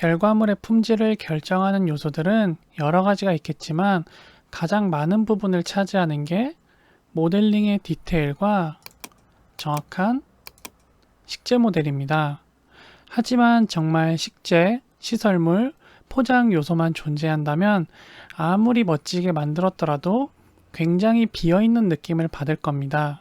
결과물의 품질을 결정하는 요소들은 여러 가지가 있겠지만 가장 많은 부분을 차지하는 게 모델링의 디테일과 정확한 식재 모델입니다. 하지만 정말 식재, 시설물, 포장 요소만 존재한다면 아무리 멋지게 만들었더라도 굉장히 비어있는 느낌을 받을 겁니다.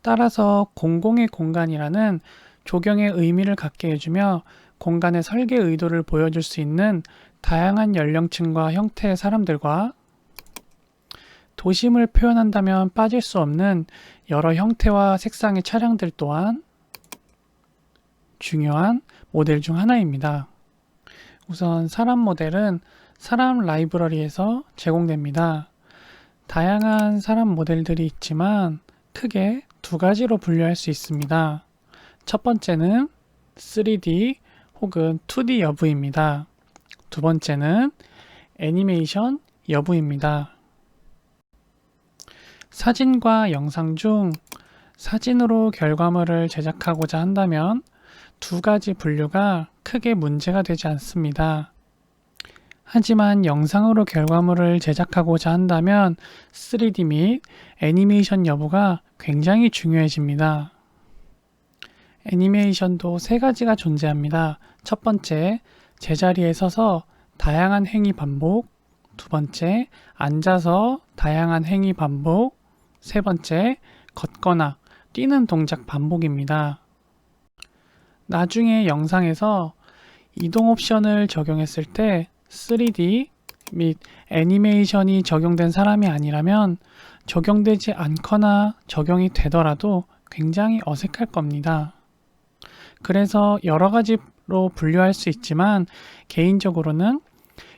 따라서 공공의 공간이라는 조경의 의미를 갖게 해주며 공간의 설계 의도를 보여줄 수 있는 다양한 연령층과 형태의 사람들과 도심을 표현한다면 빠질 수 없는 여러 형태와 색상의 차량들 또한 중요한 모델 중 하나입니다. 우선 사람 모델은 사람 라이브러리에서 제공됩니다. 다양한 사람 모델들이 있지만 크게 두 가지로 분류할 수 있습니다. 첫 번째는 3D 혹은 2D 여부입니다. 두 번째는 애니메이션 여부입니다. 사진과 영상 중 사진으로 결과물을 제작하고자 한다면 두 가지 분류가 크게 문제가 되지 않습니다. 하지만 영상으로 결과물을 제작하고자 한다면 3D 및 애니메이션 여부가 굉장히 중요해집니다. 애니메이션도 세 가지가 존재합니다. 첫 번째, 제자리에 서서 다양한 행위 반복. 두 번째, 앉아서 다양한 행위 반복. 세 번째, 걷거나 뛰는 동작 반복입니다. 나중에 영상에서 이동 옵션을 적용했을 때 3D 및 애니메이션이 적용된 사람이 아니라면 적용되지 않거나 적용이 되더라도 굉장히 어색할 겁니다. 그래서 여러 가지로 분류할 수 있지만 개인적으로는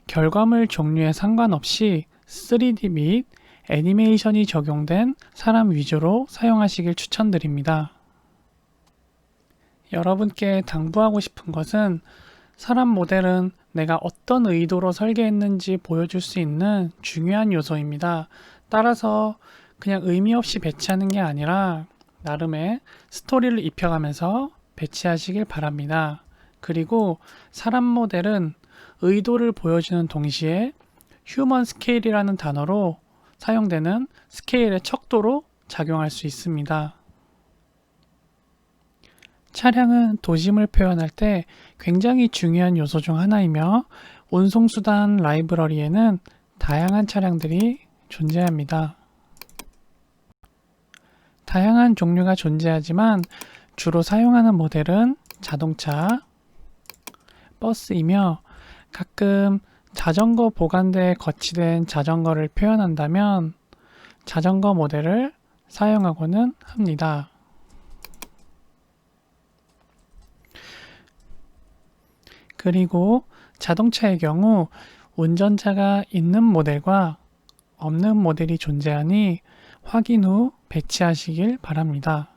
결과물 종류에 상관없이 3D 및 애니메이션이 적용된 사람 위주로 사용하시길 추천드립니다. 여러분께 당부하고 싶은 것은 사람 모델은 내가 어떤 의도로 설계했는지 보여줄 수 있는 중요한 요소입니다. 따라서 그냥 의미 없이 배치하는 게 아니라 나름의 스토리를 입혀가면서 배치하시길 바랍니다. 그리고 사람 모델은 의도를 보여주는 동시에 휴먼 스케일이라는 단어로 사용되는 스케일의 척도로 작용할 수 있습니다. 차량은 도심을 표현할 때 굉장히 중요한 요소 중 하나이며 운송수단 라이브러리에는 다양한 차량들이 존재합니다. 다양한 종류가 존재하지만 주로 사용하는 모델은 자동차, 버스이며 가끔 자전거 보관대에 거치된 자전거를 표현한다면 자전거 모델을 사용하고는 합니다. 그리고 자동차의 경우 운전자가 있는 모델과 없는 모델이 존재하니 확인 후 배치하시길 바랍니다.